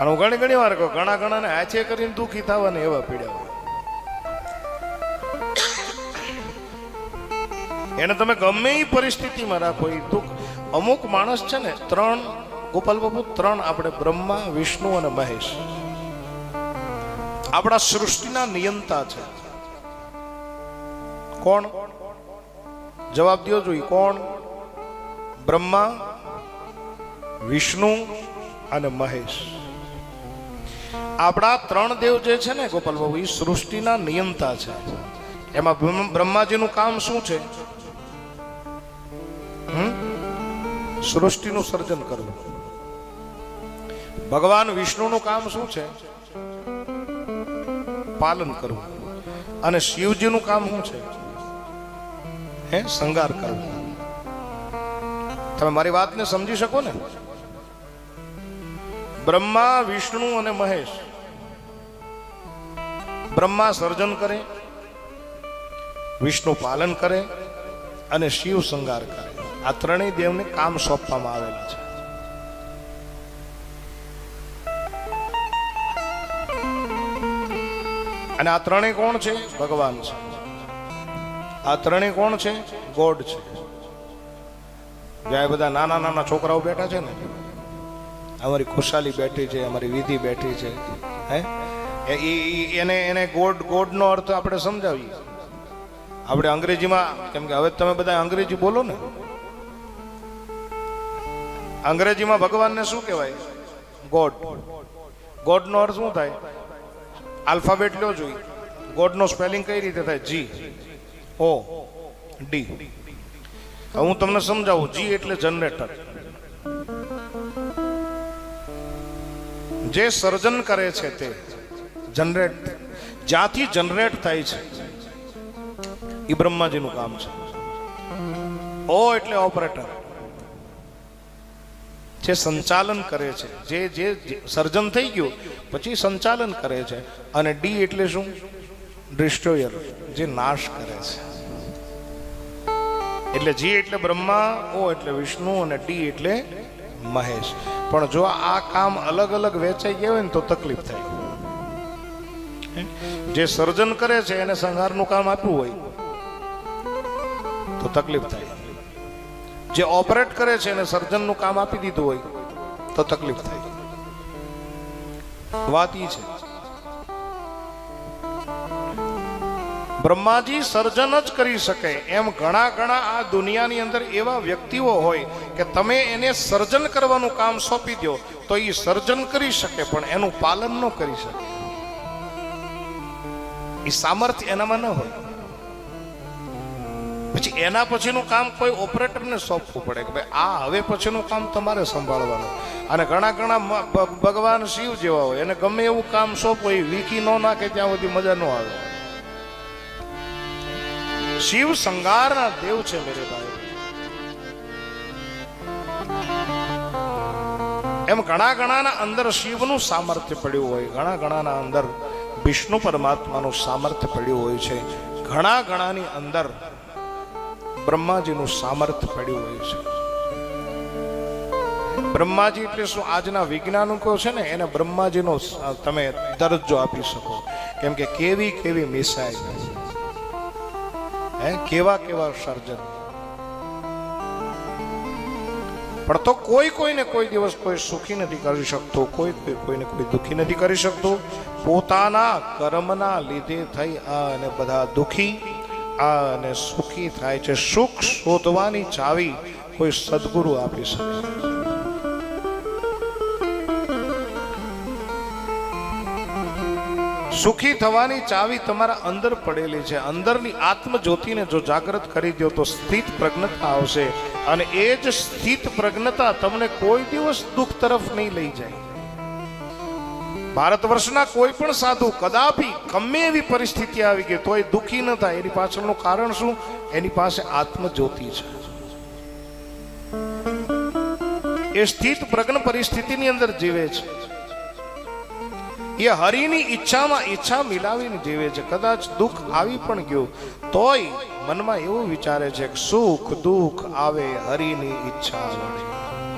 અને હું ઘણી ઘણી વાર કહું, ઘણા ઘણા ને આછે કરીને દુઃખી થવાને એવા પીડ્યા એને તમે ગમે એ પરિસ્થિતિમાં રાખો એ દુઃખ. અમુક માણસ છે ને, ત્રણ, ગોપાલ બાબુ ત્રણ આપણે બ્રહ્મા, વિષ્ણુ અને મહેશ. આપણા સૃષ્ટિના નિયંતા છે. કોણ? જવાબ દો જોઈએ કોણ? બ્રહ્મા, વિષ્ણુ અને મહેશ. આપણા ત્રણ દેવ જે છે ને ગોપાલ બાબુ એ સૃષ્ટિના નિયંતા છે. એમાં બ્રહ્માજીનું કામ શું છે? સૃષ્ટિનું સર્જન કરવું. ભગવાન વિષ્ણુનું કામ શું છે? પાલન કરવું. અને શિવજીનું કામ શું છે? હે શંગાર કરવો. તમે મારી વાતને સમજી શકો ને? બ્રહ્મા, વિષ્ણુ અને મહેશ બ્રહ્મા સર્જન કરે, વિષ્ણુ પાલન કરે અને શિવ શંગાર કરે. આ ત્રણેય દેવને કામ સોંપવામાં આવેલા છે. અને આ ત્રણેય કોણ છે? ભગવાન છે. આ ત્રણેય કોણ છે? ગોડ છે. જ્યાં બધા નાના નાના છોકરાઓ બેઠા છે ને, અમારી ખુશાલી બેઠી છે, અમારી વિધિ બેઠી છે, હે? એને એને ગોડ, ગોડનો અર્થ આપણે સમજાવીએ. આપણે અંગ્રેજીમાં, કેમ કે હવે તમે બધા અંગ્રેજી બોલો ને. અંગ્રેજીમાં ભગવાનને શું કહેવાય? ગોડ. ગોડનો અર્થ શું થાય? આલ્ફાબેટ લ્યો જોઈએ ગોડનો સ્પેલિંગ કઈ રીતે થાય? જી. ઓ. ડી. હું તમને સમજાવું. જી એટલે જનરેટર. જે સર્જન કરે છે તે. જનરેટ, જ્યાંથી જનરેટ થાય છે, એ બ્રહ્માજીનું કામ છે. ઓ એટલે ઓપરેટર જે સંચાલન કરે છે, જે જે સર્જન થઈ ગયું, પછી સંચાલન કરે છે, અને ડી એટલે શું? ડિસ્ટ્રોયર જે નાશ કરે છે. એટલે જી એટલે બ્રહ્મા, ઓ એટલે વિષ્ણુ, અને ડી એટલે મહેશ. પણ જો આ કામ અલગ અલગ વેચાઈ ગયા હોય ને તો તકલીફ થાય. જે સર્જન કરે છે એને સંહારનું કામ આપ્યું હોય, તો તકલીફ થાય. જે ઓપરેટ કરે છે એને સર્જનનું કામ આપી દીધું હોય, તો તકલીફ થાય. વાત ઈ છે. બ્રહ્માજી સર્જન જ કરી શકે એમ ઘણા ઘણા આ દુનિયાની અંદર એવા વ્યક્તિઓ હોય કે તમે એને સર્જન કરવાનું કામ સોંપી દો, તો એ સર્જન કરી શકે, પણ એનું પાલન ન કરી શકે. એ સામર્થ્ય એનામાં ન હોય. પછી એના પછીનું કામ કોઈ ઓપરેટરને સોંપવું પડે કે ભાઈ, આ હવે પછીનું કામ તમારે સંભાળવાનું. અને ઘણા ઘણા ભગવાન શિવ જેવા હોય, એને ગમે એવું કામ સોંપો, એ વીકી ન નાખે, ત્યાં સુધી મજા ન આવે. શિવ સંગારના દેવ છે મેરે ભાઈ. એમ ઘણા ઘણાના અંદર શિવનું સામર્થ્ય પડ્યું હોય, ઘણા ઘણાના અંદર વિષ્ણુ પરમાત્માનું સામર્થ્ય પડ્યું હોય છે. ઘણા ઘણાની અંદર બ્રહ્માજીનું સામર્થ્ય પડ્યું હોય છે. બ્રહ્માજી એટલે શું? આજના વૈજ્ઞાનિકો છે ને, એને બ્રહ્માજીનો તમે દરજ્જો આપી શકો. કેમ કે કેવી કેવી મિસાઇલ. હે? કેવા કેવા સર્જન. પણ તો કોઈ કોઈને કોઈ દિવસ કોઈ સુખી નથી કરી શકતો, કોઈ કોઈ કોઈને કોઈ દુખી નથી કરી શકતો. પોતાના કર્મના લીધે થઈ આ અને બધા દુખી, આ અને સુખી થાય છે. સુખ શોધવાની ચાવી કોઈ સદગુરુ આપી શકે સુખી થવાની ચાવી તમારા અંદર પડેલી છે. અંદરની આત્મ જ્યોતિને જો જાગૃત કરી દો તો સ્થિત પ્રજ્ઞતા આવશે. અને એ જ સ્થિત પ્રજ્ઞતા તમને કોઈ દિવસ દુઃખ તરફ નહીં લઈ જાય. ભારત વર્ષના કોઈ પણ સાધુ કદાપી ગમે એવી પરિસ્થિતિ આવી ગઈ તોય દુઃખી ન થાય. એની પાછળનું કારણ શું? એની પાસે આત્મજ્યોતિ છે. એ સ્થિત પ્રજ્ઞ પરિસ્થિતિની અંદર જીવે છે. એ હરિની ઈચ્છામાં ઈચ્છા મિલાવીને જીવે છે. કદાચ દુઃખ આવી પણ ગયું, તોય મનમાં એવું વિચારે છે કે સુખ દુઃખ આવે હરિની ઈચ્છા વડે